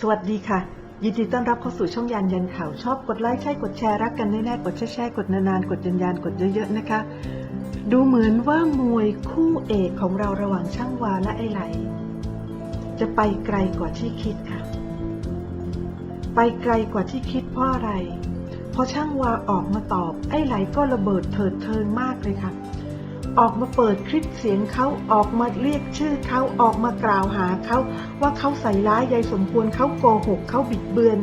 สวัสดีค่ะ ยินดีต้อนรับเข้าสู่ช่องยานยันข่าวชอบกดไลค์ใช่กดแชร์รักกันแน่ๆกดแชร์ๆกดนานๆกดยันยันกดเยอะๆนะคะ ดูเหมือนว่ามวยคู่เอกของเราระหว่างช่างวาและไอไหล จะไปไกลกว่าที่คิดค่ะ ไปไกลกว่าที่คิดเพราะอะไรพอช่างวาออกมาตอบไอ้ไหลก็ระเบิดเถิดเทิงมากเลยค่ะ ออกมาเปิดคลิปเสียงเขาออกมาเรียกชื่อเขาออกมากล่าวหาเขาว่าเขาใส่ร้ายยายสมควรเขาโกหกเขาบิดเบือน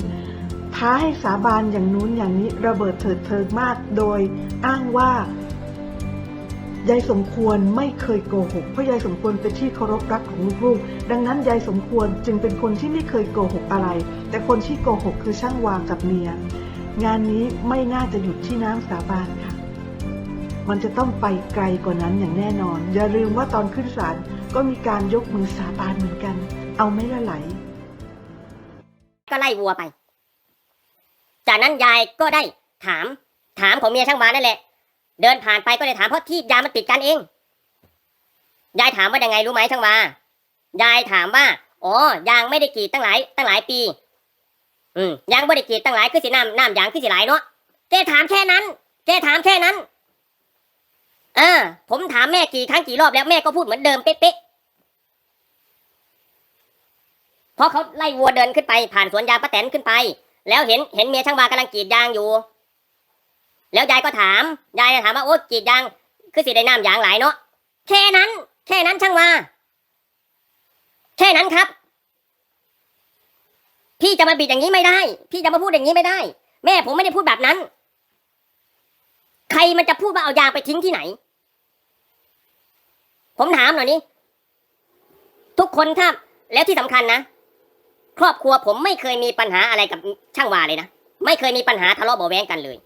ท้าให้สาบานอย่างนู้นอย่างนี้ระเบิดเถิดเทิงมากโดยอ้างว่ายายสมควรไม่เคยโกหกเพราะยายสมควรเป็นที่เคารพรักของลูกๆดังนั้นยายสมควรจึงเป็นคนที่ไม่เคยโกหกอะไร แต่คนที่โกหกคือช่างวางกับเมียงานนี้ไม่น่าจะหยุดที่น้ำสาบานค่ะ มันจะต้องไปไกลกว่านั้นอย่างแน่นอน อย่าลืมว่าตอนขึ้นศาลก็มีการยกมือสาบานเหมือนกัน เอาไม่ละไหล ก็ไล่วัวไป จากนั้นยายก็ได้ถาม ถามของเมียช่างวานนั่นแหละ เดินผ่านไปก็เลยถามเพราะที่ยางมันติดกันเอง ยายถามว่ายังไงรู้ไหมช่างวายายถามว่าอ๋อยางไม่ได้กีดตั้งหลายตั้งหลายปี อืมยางไม่ได้กีดตั้งหลายคือสิน้ำน้ำยางคือสิหลายเนาะแกถามแค่นั้น แกถามแค่นั้น เออผมถามแม่กี่ครั้งกี่รอบแล้วแม่ก็พูดเหมือนเดิมเป๊ะๆเพราะเขาไล่วัวเดินขึ้นไป ผ่านสวนยางป้าแตนขึ้นไป แล้วเห็นเห็นเมียช่างวากำลังกรีดยางอยู่ แล้วยายก็ถามยายถามว่าโอ๊ยกรีดยาง คือสิได้น้ำยางหลายเนาะแค่นั้น แค่นั้นช่างวาแค่นั้นครับ พี่จะมาบิดอย่างนี้ไม่ได้ พี่จะมาพูดอย่างนี้ไม่ได้ แม่ผมไม่ได้พูดแบบนั้น รมันจะพูดว่าเอายางไปทิ้งที่ไหน ผมถามหน่อยนี้ทุกคนครับแล้วที่สำคัญนะ ครอบครัวผมไม่เคยมีปัญหาอะไรกับช่างวาเลยนะไม่เคยมีปัญหาทะเลาะเบาแวงกันเลย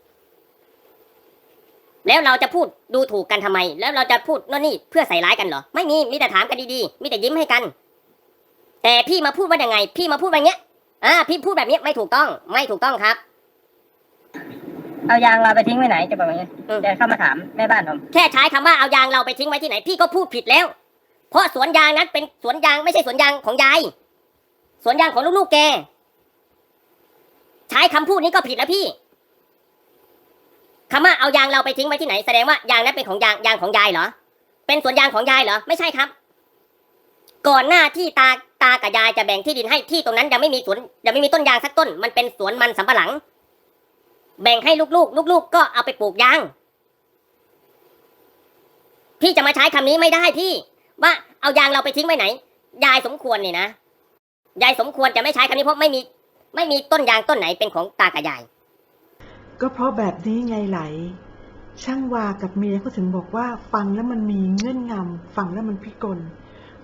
แล้วเราจะพูดดูถูกกันทำไม แล้วเราจะพูดโน่นนี่เพื่อใส่ร้ายกันเหรอ ไม่มีมีแต่ถามกันดีๆ มีแต่ยิ้มให้กัน แต่พี่มาพูดว่ายังไง พี่มาพูดแบบเนี้ยอ่าพี่พูดแบบนี้ไม่ถูกต้อง ไม่ถูกต้องครับ เอายางเราไปทิ้งไว้ไหนจะบอกอย่างนี้อืมจะเข้ามาถามแม่บ้านผมแค่ใช้คำว่าเอายางเราไปทิ้งไว้ที่ไหนพี่ก็พูดผิดแล้ว เพราะสวนยางนั้นเป็นสวนยางไม่ใช่สวนยางของยาย สวนยางของลูกๆแก ใช้คำพูดนี้ก็ผิดแล้วพี่คำว่าเอายางเราไปทิ้งไว้ที่ไหน แสดงว่ายางนั้นเป็นของยางยางของยายเหรอ เป็นสวนยางของยายเหรอไม่ใช่ครับ ก่อนหน้าที่ตาตากับยายจะแบ่งที่ดินให้ที่ตรงนั้นยังไม่มีสวนยังไม่มีต้นยางสักต้น มันเป็นสวนมันสำปะหลัง แบ่งให้ลูกๆ ลูกๆ ก็เอาไปปลูกยาง พี่จะมาใช้คำนี้ไม่ได้พี่ ว่าเอายางเราไปทิ้งไว้ไหน ยายสมควรเนี่ยนะ ยายสมควรจะไม่ใช้คำนี้เพราะไม่มี ไม่มีต้นยางต้นไหนเป็นของตากับยาย ก็เพราะแบบนี้ไงไหล ช่างวากับเมียเขาถึงบอกว่าฟังแล้วมันมีเงื่อนงำฟังแล้วมันพิกล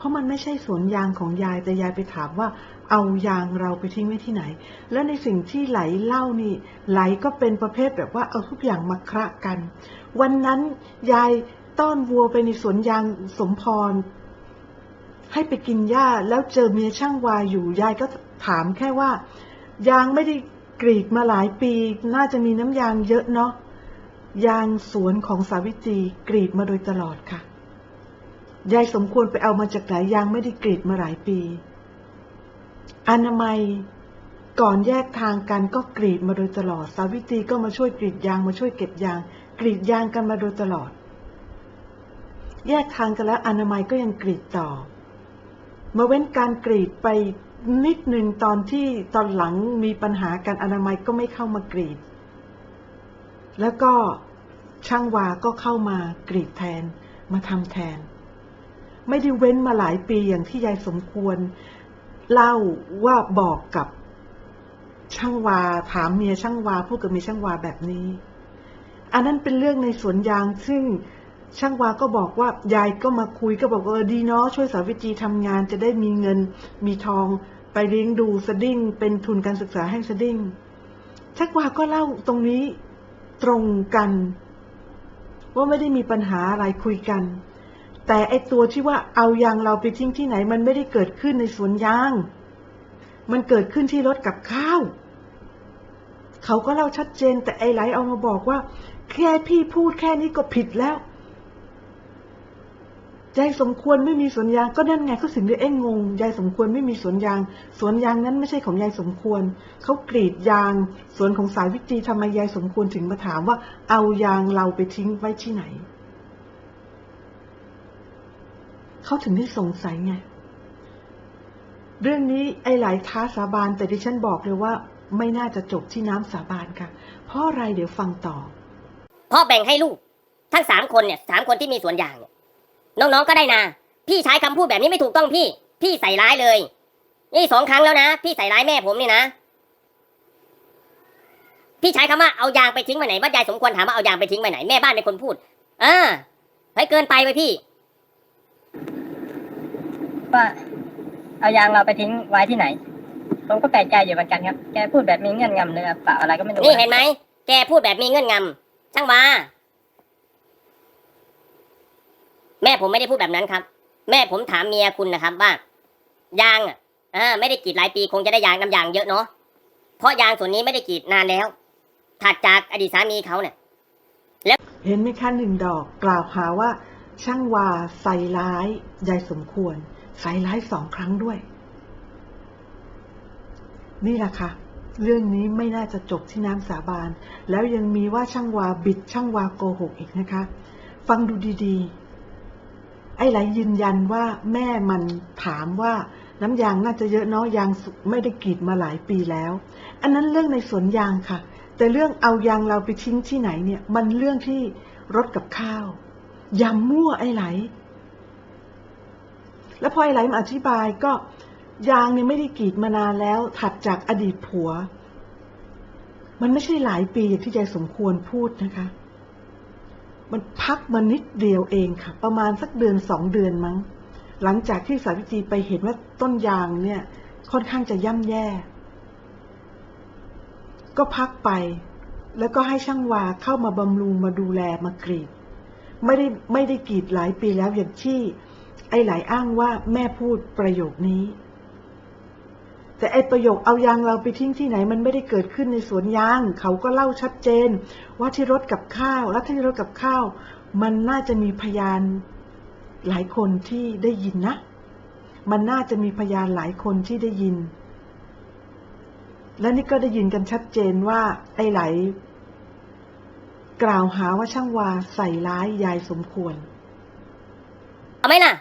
เพราะมันไม่ใช่สวนยางของยายแต่ยายไปถามว่า เอายางเราไปทิ้งไว้ที่ไหน แล้วในสิ่งที่ไหลเล่านี่ ไหลก็เป็นประเภทแบบว่าเอาทุกอย่างมาคระกัน วันนั้นยายต้อนวัวไปในสวนยางสมพร ให้ไปกินหญ้าแล้วเจอเมียช่างวาอยู่ยายก็ถามแค่ว่า ยางไม่ได้กรีดมาหลายปี น่าจะมีน้ำยางเยอะเนาะยางสวนของสาวิตรีกรีดมาโดยตลอดค่ะ ยายสมควรไปเอามาจากไหนยางไม่ได้กรีดมาหลายปี อนามัยก่อนแยกทางกันก็กรีดมาโดยตลอด สาวิตรีก็มาช่วยกรีดยางมาช่วยเก็บยาง กรีดยางกันมาโดยตลอด แยกทางกันแล้วอนามัยก็ยังกรีดต่อ มาเว้นการกรีดไปนิดหนึ่งตอนที่ตอนหลังมีปัญหากันอนามัยก็ไม่เข้ามากรีด แล้วก็ช่างวาก็เข้ามากรีดแทนมาทำแทน ไม่ได้เว้นมาหลายปีอย่างที่ยายสมควร เล่าว่าบอกกับช่างวาถามเมียช่างวาพูดกับเมียช่างวาแบบนี้ อันนั้นเป็นเรื่องในสวนยางซึ่งช่างวาก็บอกว่ายายก็มาคุยก็บอกว่าเออดีเนาะช่วยสาวิตรีทำงานจะได้มีเงินมีทองไปเลี้ยงดูสดิ้งเป็นทุนการศึกษาให้สดิ้งช่างวาก็เล่าตรงนี้ตรงกัน ว่าไม่ได้มีปัญหาอะไรคุยกัน แต่ไอตัวที่ว่าเอายางเราไปทิ้งที่ไหน มันไม่ได้เกิดขึ้นในสวนยาง มันเกิดขึ้นที่รถกับข้าว เขาก็เล่าชัดเจน แต่ไอไหลเอามาบอกว่า แค่พี่พูดแค่นี้ก็ผิดแล้วยายสมควรไม่มีสวนยางก็นั่นไงเขาถึงได้เอ้งงงยายสมควรไม่มีสวนยาง สวนยางนั้นไม่ใช่ของยายสมควรเขากรีดยาง สวนของสายวิตรีทำไมยายสมควรถึงมาถามว่า เอายางเราไปทิ้งไว้ที่ไหน เขาถึงได้สงสัยไง เรื่องนี้ไอ้หลายท้าสาบานแต่ดิฉันบอกเลยว่าไม่น่าจะจบที่น้ำสาบานค่ะ เพราะอะไรเดี๋ยวฟังต่อ พ่อแบ่งให้ลูก ทั้งสามคนเนี่ยสามคนที่มีสวนยางเนี่ยน้องๆก็ได้นาพี่ใช้คำพูดแบบนี้ไม่ถูกต้องพี่ พี่ใส่ร้ายเลย นี่สองครั้งแล้วนะ พี่ใส่ร้ายแม่ผมนี่นะ พี่ใช้คำว่าเอายางไปทิ้งไปไหนว่ายายสมควรถามว่าเอายางไปทิ้งไปไหนแม่บ้านเป็นคนพูด เออไปเกินไปไปพี่ ว่าเอายางเราไปทิ้งไว้ที่ไหน ผมก็แปลกใจอยู่เหมือนกันครับ แกพูดแบบมีเงื่อนงำเลยครับเปล่าอะไรก็ไม่รู้นี่เห็นไหม แกพูดแบบมีเงื่อนงำช่างมาแม่ผมไม่ได้พูดแบบนั้นครับ แม่ผมถามเมียคุณนะครับว่ายางอะอ่าไม่ได้กรีดหลายปีคงจะได้ยางน้ำยางเยอะเนาะเพราะยางส่วนนี้ไม่ได้กรีดนานแล้วถัดจากอดีตสามีเขาเนี่ยเห็นไหมคะหนึ่งดอกกล่าวหาว่า ช่างวาใส่ร้ายยายสมควร ใส่ร้ายสองครั้งด้วย นี่แหละค่ะ เรื่องนี้ไม่น่าจะจบที่น้ำสาบาน แล้วยังมีว่าช่างวาบิดช่างวาโกหกอีกนะคะ ฟังดูดีๆ ไอ้ไหลยืนยันว่าแม่มันถามว่าน้ำยางน่าจะเยอะเนาะยางสุไม่ได้กรีดมาหลายปีแล้ว อันนั้นเรื่องในสวนยางค่ะ แต่เรื่องเอายางเราไปทิ้งที่ไหนเนี่ย มันเรื่องที่รถกับข้าว ยำมั่วไอ้ไหล แล้วพอไอ้ไหลมาอธิบายก็ยางเนี่ยไม่ได้กรีดมานานแล้ว ถัดจากอดีตผัว มันไม่ใช่หลายปีอย่างที่ยายสมควรพูดนะคะ มันพักมานิดเดียวเองค่ะ ประมาณสักเดือนสองเดือนมั้ง หลังจากที่สาวิตรีไปเห็นว่าต้นยางเนี่ย ค่อนข้างจะย่ำแย่ ก็พักไป แล้วก็ให้ช่างวาเข้ามาบำรุงมาดูแลมากรีด ไม่ได้ไม่ได้กรีดหลายปีแล้วอย่างที่ ไอ้หลายอ้างว่าแม่พูดประโยคนี้ แต่ไอ้ประโยคเอายางเราไปทิ้งที่ไหนมันไม่ได้เกิดขึ้นในสวนยาง เขาก็เล่าชัดเจน ว่าที่รถกับข้าวและที่รถกับข้าว มันน่าจะมีพยานหลายคนที่ได้ยินนะ มันน่าจะมีพยานหลายคนที่ได้ยิน และนี่ก็ได้ยินกันชัดเจนว่า ไอ้ไหล กล่าวหาว่าช่างวาใส่ร้ายยายสมควร เอาไหมล่ะ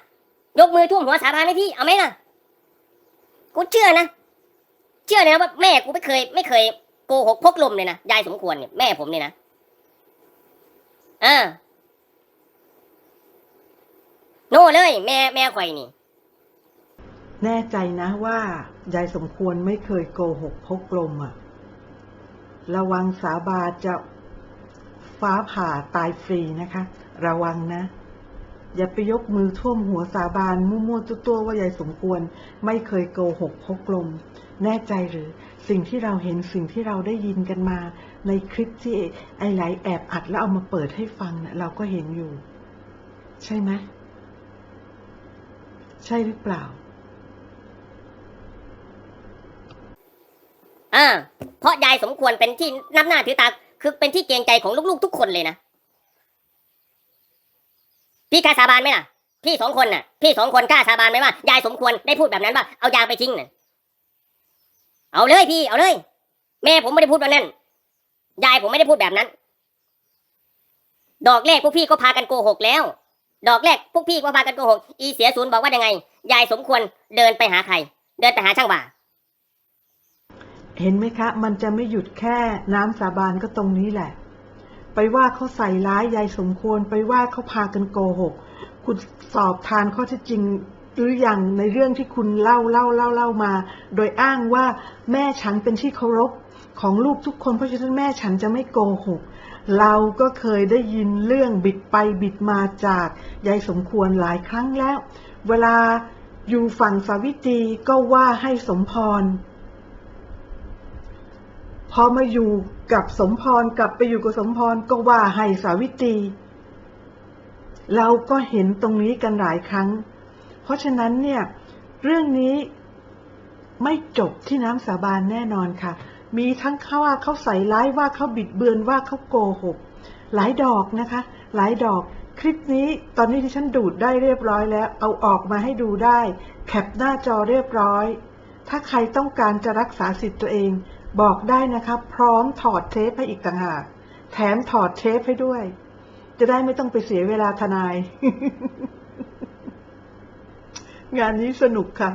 ยกมือท่วมหัวสาบานให้พี่เอาไหมล่ะกูเชื่อนะเชื่อเลยนะว่าแม่กูไม่เคย ไม่เคยโกหกพกลมเลยนะยายสมควรเนี่ยแม่ผมเนี่ยนะอ่าโน่เลย แม่แม่ข่อยนี่ แน่ใจนะว่ายายสมควรไม่เคยโกหกพกลมอะระวังสาบานจะฟ้าผ่าตายฟรีนะคะ ระวังนะ อย่าไปยกมือท่วมหัวสาบานมั่วๆตัวๆว่ายายสมควร ไม่เคยโกหกพกลม แน่ใจหรือสิ่งที่เราเห็นสิ่งที่เราได้ยินกันมา ในคลิปที่ไอ้ไหลแอบอัดแล้วเอามาเปิดให้ฟังนะเราก็เห็นอยู่ ใช่ไหมใช่หรือเปล่า อ่า เพราะยายสมควรเป็นที่นับหน้าถือตา คือเป็นที่เกรงใจของลูกๆทุกคนเลยนะ พี่กล้าสาบานไหมล่ะ พี่สองคนน่ะ พี่สองคนกล้าสาบานไหมว่ายายสมควรได้พูดแบบนั้นว่าเอายางไปทิ้งน่ะเอาเลยพี่ เอาเลย แม่ผมไม่ได้พูดแบบนั้น ยายผมไม่ได้พูดแบบนั้น ดอกแรกพวกพี่ก็พากันโกหกแล้ว ดอกแรกพวกพี่ก็พากันโกหก อีเสียศูนย์บอกว่ายังไง ยายสมควรเดินไปหาใคร เดินไปหาช่างบ่า เห็นไหมคะ มันจะไม่หยุดแค่น้ำสาบานก็ตรงนี้แหละ ว่าเขาใส่ร้ายยายสมควร ไปว่าเขาพากันโกหก คุณสอบทานข้อเท็จจริงหรืออยังในเรื่องที่คุณเล่าเล่าเล่าเล่ามา โดยอ้างว่าแม่ฉันเป็นที่เคารพของลูกทุกคนเพราะฉะนั้นแม่ฉันจะไม่โกหก เราก็เคยได้ยินเรื่องบิดไปบิดมาจากยายสมควรหลายครั้งแล้ว เวลาอยู่ฝั่งสาวิตรีก็ว่าให้สมพร พอมาอยู่กับสมพรกลับไปอยู่กับสมพรก็ว่าให้สาวิตรีเราก็เห็นตรงนี้กันหลายครั้ง เพราะฉะนั้นเนี่ย เรื่องนี้ไม่จบที่น้ำสาบานแน่นอนค่ะ มีทั้งเขาว่าเขาใส่ร้ายว่าเขาบิดเบือนว่าเขาโกหก หลายดอกนะคะ หลายดอกคลิปนี้ตอนนี้ที่ฉันดูดได้เรียบร้อยแล้ว เอาออกมาให้ดูได้ แคปหน้าจอเรียบร้อย ถ้าใครต้องการจะรักษาสิทธิ์ตัวเอง บอกได้นะครับพร้อมถอดเทปให้อีกต่างหากแถมถอดเทปให้ด้วย จะได้ไม่ต้องไปเสียเวลาทนาย งานนี้สนุกค่ะ